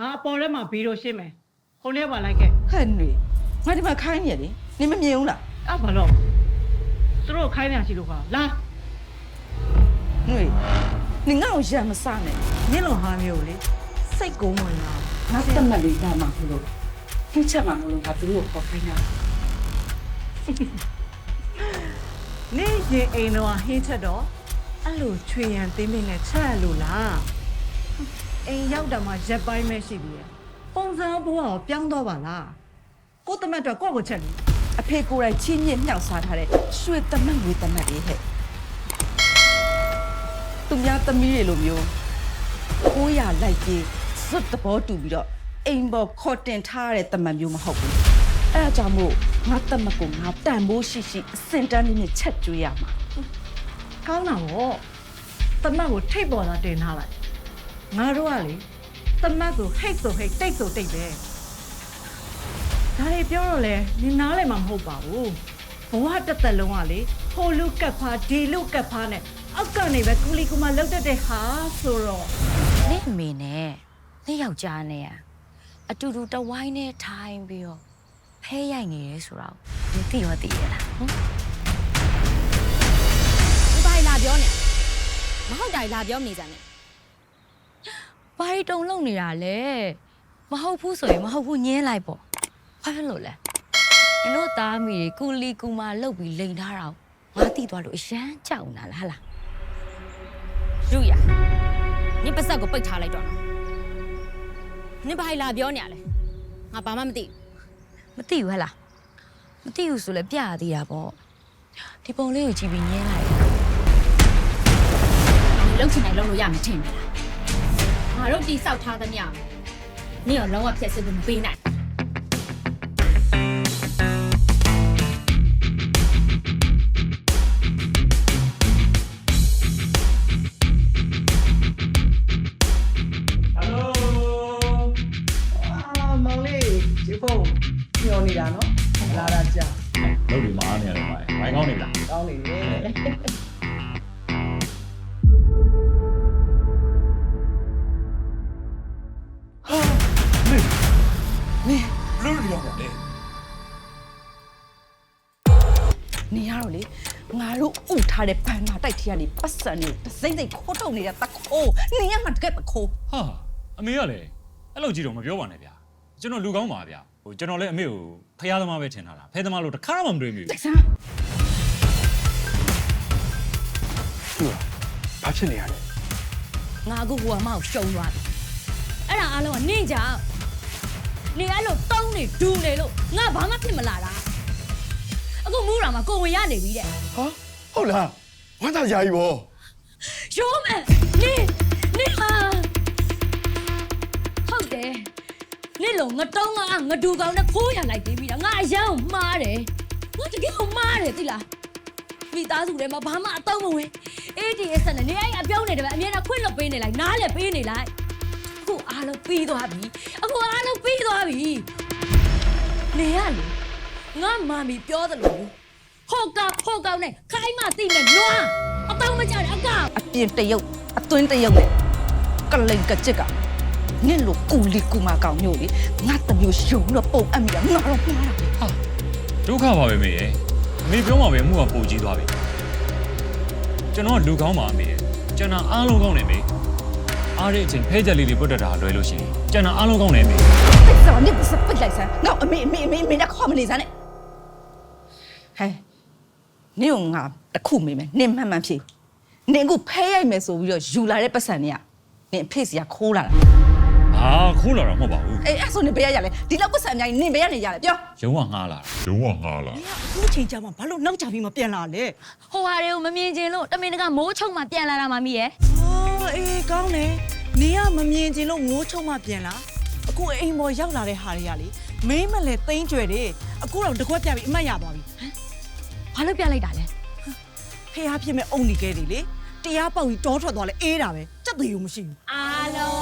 ငါအပေါ်ထဲမှာဘီရိုရှင်းမယ်ခုံထဲပါလိုက်ခဲ့ဟဲ့နေငါဒီမှာခိုင်းနေရလေနင်မမြင်ဘူးလားအဲ့ဘာလို့သူတို့ခိုင်းနေရှိလို့ပါလာငွေနင်ငါ့ကိုရံမစနဲ့နင့်လိုဟာမျိုးလေစိတ်ကုန်းဝင်လာငါတတ်မှတ်လေးဒါမှမဟုတ်ခင်းချက်မှမလို့ငါသူတို့ကိုခေါ်ခိုင်းတာနင့်ရင်အိမ်တော့ဟင်းချက်တော့အဲ့လိုချွေရန်သိမ့်မိနဲ့ချက်ရလို့လား အိမ်ရောက်တာမှရက်ပိုင်းပဲရှိသေးတယ်ပုံစံဘဝကိုပြောင်းတော့ပါလားကိုတမတ်တော့ကိုယ့်ကိုချက်လေအဖေကိုယ်တိုင်ချင်းမြင့်မြောက်စားထားတဲ့ရွှေတမတ်ငွေတမတ်လေးဟဲ့သူများသမီးတွေလိုမျိုးကိုရလိုက်ကြီးစွတ်တဘောတူပြီးတော့အိမ်ပေါ်ခေါ်တင်ထားရတဲ့တမတ်မျိုးမဟုတ်ဘူးအဲအကြောင်းမို့ငါတမတ်ကိုငါတန်ဖိုးရှိရှိအစင်တန်းလေးနဲ့ချက်ကျွေးရမှာကောင်းတာဗောတမတ်ကိုထိတ်ပေါ်လာတင်ထားလိုက် ငါတို့ကလေတမတ်ကိုဟိတ်ဆိုဟိတ်တိတ်ဆိုတိတ်ပဲဒါတွေပြောတော့လေနင်နားလည်းမမဟုတ်ပါဘူးဘဝတစ်သက်လုံးကလေဟိုလူကတ်ဖားဒီလူကတ်ဖားနဲ့အောက်ကနေပဲကူလီကူမလောက်တတ်တဲ့ဟာဆိုတော့နင့်အမေနဲ့နင့်ယောက်ျားနဲ့อ่ะအတူတူတဝိုင်းနဲ့ထိုင်ပြီးတော့ဖဲရိုက်နေရဲဆိုတော့နင်သိရောသိရလားဟမ်ဒီဘာလာပြောနေမဟုတ်တာလာပြောနေကြနဲ့ ဘာရီတုံလုံနေတာလဲမဟုတ်ဘူးဆိုရင်မဟုတ်ဘူးညင်းလိုက်ပေါ့ဘာဖြစ်လို့လဲနင်တို့သားမိတွေကူလီကူမာလှုပ်ပြီးလိန်ထားတာကိုငါသိသွားလို့အရန်ကြောက်နေတာလားဟလားရုရနင်ပါဆက်ကိုပိတ်ထားလိုက်တော့နော်နင်ဘာလာပြောနေရလဲငါဘာမှမသိမသိဘူးဟလားမသိဘူးဆိုလဲပြရသေးတာပေါ့ဒီပုံလေးကိုကြည့်ပြီးညင်းလိုက်ဘူးလှုပ်ချင်တိုင်းလှုပ်လို့ရမှာထင်တယ်လား ငါတို့တိဆောက်ထားသမျှနင်ရောလုံးဝဖြတ်စစ်လို့မပေးနိုင် ထားတဲ့ဘန်နာတိုက်ထီကနေပတ်စံနေတစိမ့်စိမ့်ခိုးထုတ်နေတဲ့တခိုးနေရမှာတကက်တခိုးဟာအမေကလည်းအဲ့လိုကြည့်တော့မပြောပါနဲ့ဗျာကျွန်တော်လူကောင်းပါဗျာဟိုကျွန်တော်လည်းအမေကိုဖျားသမားပဲထင်ထားတာဖဲသမားလို့တစ်ခါမှမတွေ့မိတိဘူးတ်ဆန်းဘာဖြစ်နေရလဲငါအခုဟိုအမောက်ရှုံသွားပြီအဲ့ဒါအားလုံးကနင့်ကြောင့်နေအဲ့လိုတုံးနေဒူနေလို့ငါဘာမှဖြစ်မလာတာအခုမူးတာမှာကိုဝင်ရနေပြီတဲ့ဟာ ဟုတ်လားဝမ်းသာကြကြီးဗောရိုးမယ်နေနေဟာဟုတ်တယ်နေလို့ငတုံးကငဒူကောင်နဲ့ခိုးရလိုက်သေးပြီလားငါအရန်ကိုမှားတယ်ငါတကယ်ကိုမှားတယ်သိလားမိသားစုထဲမှာဘာမှအတော့မဝင် ADS နဲ့နေအဲ့အပြောင်းနေတယ်ပဲအမြဲတမ်းခွင့်လွတ်ပေးနေလိုက်နားလည်းပေးနေလိုက်အခုအားလုံးပြီးသွားပြီအခုအားလုံးပြီးသွားပြီနေရလေငါမာမီပြောတယ်လို့ ဟောကဟောကောင်းနဲ့ခိုင်းမသိနဲ့နွားအတော့မကြတယ်အကောင်အပြင်တရုတ်အတွင်းတရုတ်နဲ့ကလိန်ကကြက်ကနင့်လိုကူလီကူမာကောင်မျိုးလေငါတမျိုးရှုံတော့ပုံအပ်မိတာငါတော့မှားတာပဲဟာဒုက္ခပါပဲမေရဲ့အမေပြောမှပဲမှုကပိုကြီးသွားပြီကျွန်တော်ကလူကောင်းပါအမေရဲ့ကျွန်တော်အားလုံးကောင်းတယ်မေအားတဲ့အချိန်ဖဲချက်လေးတွေပုတ်တက်တာလွယ်လို့ရှိရင်ကျွန်တော်အားလုံးကောင်းတယ်မေပိတ်စားနင့်စပိတ်လိုက်စမ်းငါအမေအမေအမေအမေနဲ့ခေါ်မနေစမ်းနဲ့ဟဲ့ နင့်ကငါတစ်ခုမေးမယ်နင့်မှန်မှန်ဖြေနင်ကဖဲရိုက်မယ်ဆိုပြီးတော့ယူလာတဲ့ပတ်စံတွေကနင်အဖေစီကခိုးလာတာအာခိုးလာတော့မဟုတ်ပါဘူးအေးအဲ့ဆိုနင်ဘယ်ရရလဲဒီလောက်ပတ်စံအများကြီးနင်ဘယ်ရနေရလဲပြောရုံးကငားလာတာအခုချိန်ကြမှာဘာလို့နောက်ကြပြီးမပြန်လာလဲဟိုဟာတွေကိုမမြင်ချင်လို့တမင်တကမိုးချုံမှပြန်လာတာမမီးရဲ့အော်အေးကောင်းတယ်နေကမမြင်ချင်လို့ငိုးချုံမှပြန်လာအခုအိမ်ပေါ်ရောက်လာတဲ့ဟာတွေကလေမင်းမလဲသိန်းကျွယ်တယ်အခုတော့တကွက်ပြပြီးအမှတ်ရသွားပြီ ဘာလို့ပြလိုက်တာလဲဖះဖြစ်မဲ့အုံနေခဲ့တယ်လေတရားပေါက်ပြီးတောထွက်သွားလဲအေးတာပဲစက်သေးဘူးမရှိဘူးအားလုံး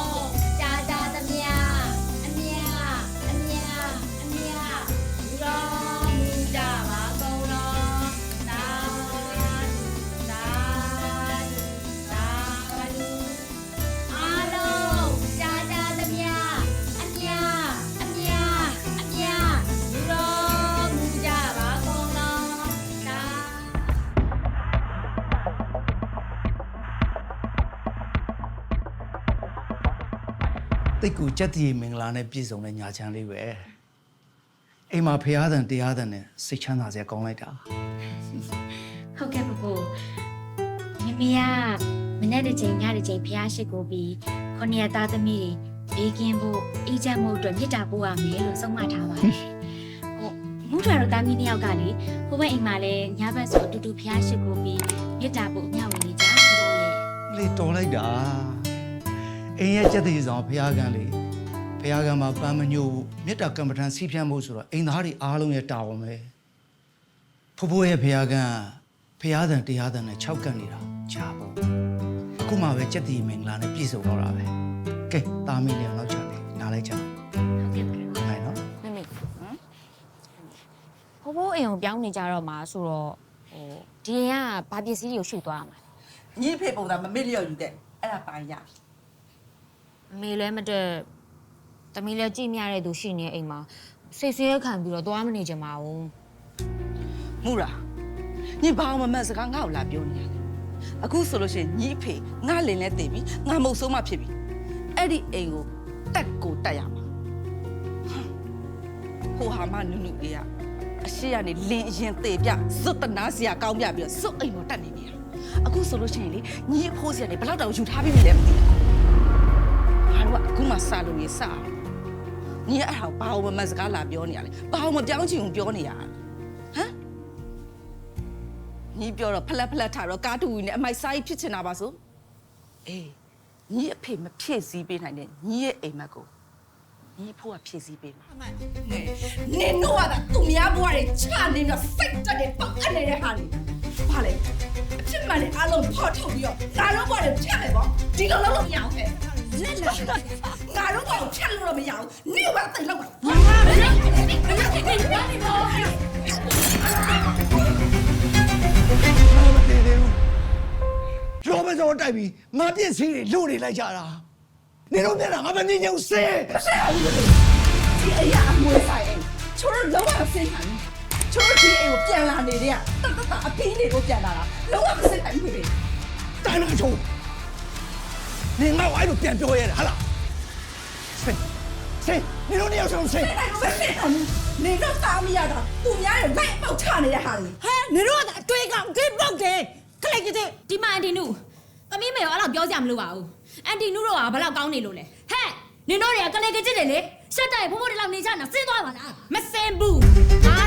တိတ်ကိုကြက်တည်မင်္ဂလာနဲ့ပြည့်စုံတဲ့ညာချမ်းလေးပဲအိမ်မှာဖရားတန်တရားတန်နဲ့စိတ်ချမ်းသာစရာကောင်းလိုက်တာဟုတ်ကဲ့ပပမမီကမနေ့တစ်ချိန်ညတစ်ချိန်ဖျားရှိကိုပြီးခொနည်းသားသမီးတွေဘေးကင်းဖို့အေးချမ်းမှုအတွက်မြစ်တာပို့ရမယ်လို့ဆုံးမထားပါတယ်ဟုတ်မူတော်သားမီးနှစ်ယောက်ကလေဟိုဘက်အိမ်မှာလည်းညဘက်ဆိုအတူတူဖျားရှိကိုပြီးမြစ်တာပို့ညဝင်နေကြဘိုးရဲ့လေတော်လိုက်တာ အိမ်ရဲ့ကြက်တည်ဆောင်ဖရားကန်းလေးဖရားကန်းမှာပန်းမညို့မေတ္တာကမ္မထံစီးဖြန့်ဖို့ဆိုတော့အိမ်သားတွေအားလုံးရဲ့တာဝန်ပဲဖိုးဖိုးရဲ့ဖရားကန်းဖရားတန်တရားတန်နဲ့၆ကန့်နေတာချာပေါ့အခုမှပဲကြက်တည်မင်္ဂလာနဲ့ပြည့်စုံတော့တာပဲကဲတာမီလျောင်တော့ချတယ်နားလိုက်ကြအောင်ဟုတ်ကဲ့ပါနိုင်နော်မမေဟမ်ဟိုဘိုးအိမ်ကိုပြောင်းနေကြတော့မှာဆိုတော့ဟိုဒီအိမ်ကဘာပစ္စည်းတွေကိုရှုသွားရမှာညီဖေပုံစံမမေ့လျော့ယူတဲ့အဲ့ဒါပါရ အမေလည်းမတက်တမီးလည်းကြည့်မရတဲ့သူရှိနေအိမ်မှာစိတ်ဆင်းရဲခံပြီးတော့သွားမနေကြပါဘူးမူရာညီဘာမှမမှန်စကားငါ့ကိုလာပြောနေရတယ်အခုဆိုလို့ရှိရင်ညီဖေငါလင်လဲတည်ပြီငါမုတ်ဆိုးမှဖြစ်ပြီအဲ့ဒီအိမ်ကိုတက်ကိုတက်ရမှာဟိုဟာမနုနုလေးကအရှိရနေလင်းအရင်သေးပြဇွတ်တနာစရာကောင်းပြပြီးတော့ဇွတ်အိမ်ကိုတက်နေနေတာအခုဆိုလို့ရှိရင်လေညီအဖိုးစရာနေဘယ်တော့တောင်ယူထားပြီးပြီလဲမသိဘူးငါ တို့ကအခုမှစလို့ရစအောင်ညီအဲ့ဒါဘာလို့မမှန်စကားလာပြောနေရလဲဘာလို့မပြောင်းချင်ဘူးပြောနေရလဲဟမ်ညီပြောတော့ဖလက်ဖလက်ထားတော့ကားတူကြီးနဲ့အမိုက်စားကြီးဖြစ်ချင်တာပါဆိုအေးညီအဖေမဖြည့်စည်းပေးနိုင်တဲ့ညီရဲ့အိမ်မက်ကိုညီဖို့ကဖြည့်စည်းပေးမှာနင်တို့ကသူများဘွားတွေချနေတော့စိတ်တက်တယ်ပေါက်အပ်နေတဲ့ဟာတွေဘာလဲအဖြစ်မှန်တဲ့အားလုံးဖော်ထုတ်ပြီးတော့ငါတို့ဘွားတွေဖြတ်မယ်ပေါ့ဒီလိုလုပ်လို့မရအောင်ခဲ့ လက်လက်ငါတို့ဘွားကိုဖြတ်လို့တော့မရအောင်နင်ကတိတ်လောက်ပါငါမလုပ်ဘူးမလုပ်ဘူးမလုပ်ဘူးဘာမတည်သေးဘူးရောမစောတိုက်ပြီးငါပြည့်စည်တွေလို့နေလိုက်ကြတာနေတော့မျက်နှာငါမနေချင်ဘူးဆဲဒီအရာအမွေဆိုင်အိမ်ချိုးတော့လုံးဝမစိတ်ခံဘူးချိုးတော့ဒီအိမ်ကိုပြန်လာနေတဲ့ကတတ်တတ်အဖေးတွေကိုပြန်လာတာလုံးဝမစိတ်ခံဘူးပဲတိုင်းနာချုံ နေငါ့ဝိုင်းလို့ပြန်ပြောရတယ်ဟာလားဆဲဆဲနေတော့နေအောင်ဆောင်ဆဲအဲ့ဒါမစိတ်ခံဘူးနေတော့တာမရတာသူများရဲ့လိုက်ပေါက်ချနေတဲ့ဟာတွေဟဲနေတော့ကအတွေးကောင်ဂိတ်ပေါက်တယ်ခလိုက်ကြည့်ဒီမှာအန်တီနုသမီးမေရောအဲ့လောက်ပြောစရာမလိုပါဘူးအန်တီနုတော့ကဘယ်လောက်ကောင်းနေလို့လဲဟဲ့နင်တို့တွေကကလေးကကြည့်တယ်လေရှက်တိုက်ဖိုးဖိုးတွေလောက်နေကြတာစဉ်းသွားပါလားမစင်ဘူးငါ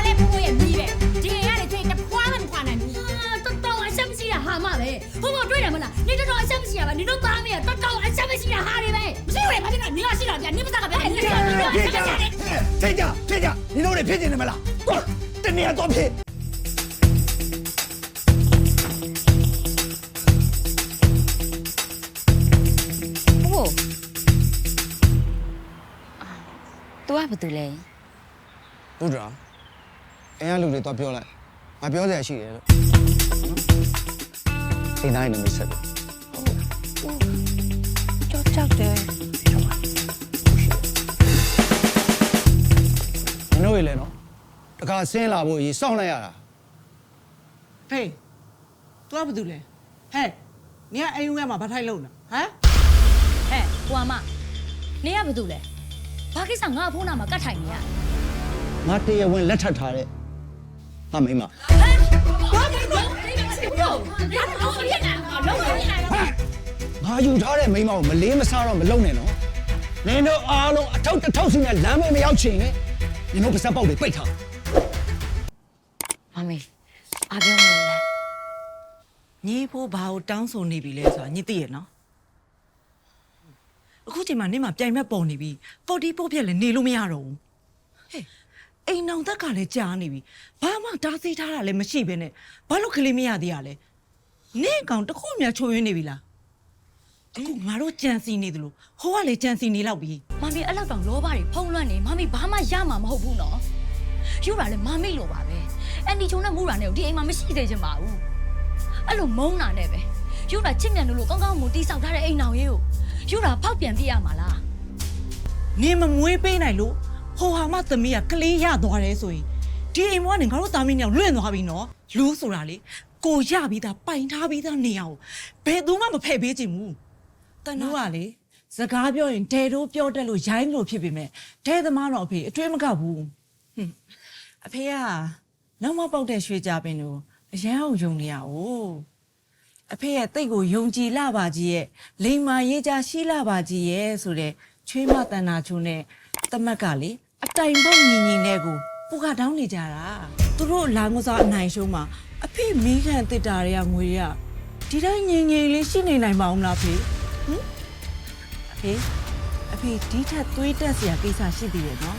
မရှိတာဟာမပဲဖိုးဖိုးတွေ့တယ်မလားနေတော်တော်အရှက်မရှိတာပဲနေတို့သားမေကတော်တော်အရှက်မရှိတာဟာတွေပဲမရှိဘူးလေဘာဖြစ်လဲနေရရှိတာဗျာနေမစားကဗျာနေရရှိတာနေရရှိတာထိတ်ကြထိတ်ကြနေတော့နေဖြစ်နေတယ်မလားတော့တနေရာတော့ဖြစ်ဟို तू ကဘာတူလဲလူဒရာအရင်လူတွေတော့ပြောလိုက်ငါပြောစရာရှိတယ်လို့ စိတ်တိုင်းနေမဆက်ဘူးကြောက်ကြောက်တယ်မင်းတို့ရေလဲနော်တခါဆင်းလာဖို့ရေစောင့်လိုက်ရတာဖေး तू ကဘာလုပ်လဲဟဲ့နင်ကအိမ်ဝင်မှာဘာထိုင်လို့လဲဟမ်ဟဲ့ကိုအမနေရဘာတူလဲဘာကိစ္စငါဖုန်းနာမှာကတ်ထိုင်နေရငါတရားဝင်လက်ထပ်ထားတဲ့ဟာမိမဘာကိစ္စရောရအော င်ရနေတာလုံးဝရနေတာငါယူထားတဲ့မိမကိုမလေးမစားတော့မလုံနဲ့နော်နင်တို့အားလုံးအထောက်တစ်ထောက်စီနဲ့လမ်းမေးမရောက်ချင်ရင်နင်တို့ပါစက်ပေါက်တွေပိတ်ထားမမေအပြောမလို့လဲညီဖို့ဘာကိုတောင်းဆိုနေပြီလဲဆိုတာညီသိရနော်အခုချိန်မှာနင့်မှာပြိုင်မဲ့ပုံနေပြီပေါ်တီပို့ပြက်လည်းနေလို့မရတော့ဘူးဟဲ့ အိမ်အောင်သက်ကလည်းကြာနေပြီဘာမှတားဆီးထားတာလည်းမရှိဘဲနဲ့ဘာလို့ကလေးမရသေးရလဲနင့်ကောင်တစ်ခုမှချိုးရင်းနေပြီလားအခုငါတို့ကြံစီနေသလိုဟိုကလည်းကြံစီနေလောက်ပြီမမီအဲ့လောက်တောင်လောဘတွေဖုံးလွှမ်းနေမမီဘာမှရမှာမဟုတ်ဘူးနော်ယူတာလည်းမမိလို့ပါပဲအန်တီချုံနဲ့မူတာနဲ့ကိုဒီအိမ်မှာမရှိသေးချင်ပါဘူးအဲ့လိုမုန်းတာနဲ့ပဲယူတာချစ်မြတ်လို့လို့ကောင်းကောင်းမူတိဆောက်ထားတဲ့အိမ်တော်ကြီးကိုယူတာဖောက်ပြန်ပြရမှာလားနင်မမွေးပေးနိုင်လို့ ဟိုဟာမသမီးကကလေးရသွားတယ်ဆိုရင်ဒီအိမ်ဘွားနေငါတို့သားမင်းညောင်လွင့်သွားပြီနော်လူဆိုတာလေကိုရပြီးသားပိုင်ထားပြီးသားနေအောင်ဘယ်သူမှမဖဲ့ပေးချင်ဘူးတနူးကလေစကားပြောရင်ဒဲတို့ပြောတတ်လို့ရိုင်းလို့ဖြစ်ပေမဲ့ဒဲသမားတော့အဖေအတွေးမကဘူးဟွန်းအဖေကနောက်မပေါက်တဲ့ရွှေကြပင်တို့အရန်အောင်ယုံနေရ哦အဖေရဲ့တိတ်ကိုယုံကြည်လာပါကြီးရဲ့လိန်မာရေးကြရှိလာပါကြီးရဲ့ဆိုတဲ့ချွေးမတန်နာချိုးနဲ့တမက်ကလေ အတိုင်ပေါက်ညီညီနဲ့ကိုပူကတောင်းနေကြတာသူတို့လာငစားအနိုင်ရှုံးမှာအဖေမိခံတစ်တာတွေကငွေတွေကဒီတိုင်းငြိမ်ငြိမ်လေးရှိနေနိုင်ပါအောင်လားဖေဟင်အဖေအဖေဒီထက်သွေးတက်စရာကိစ္စရှိသေးတယ်နော်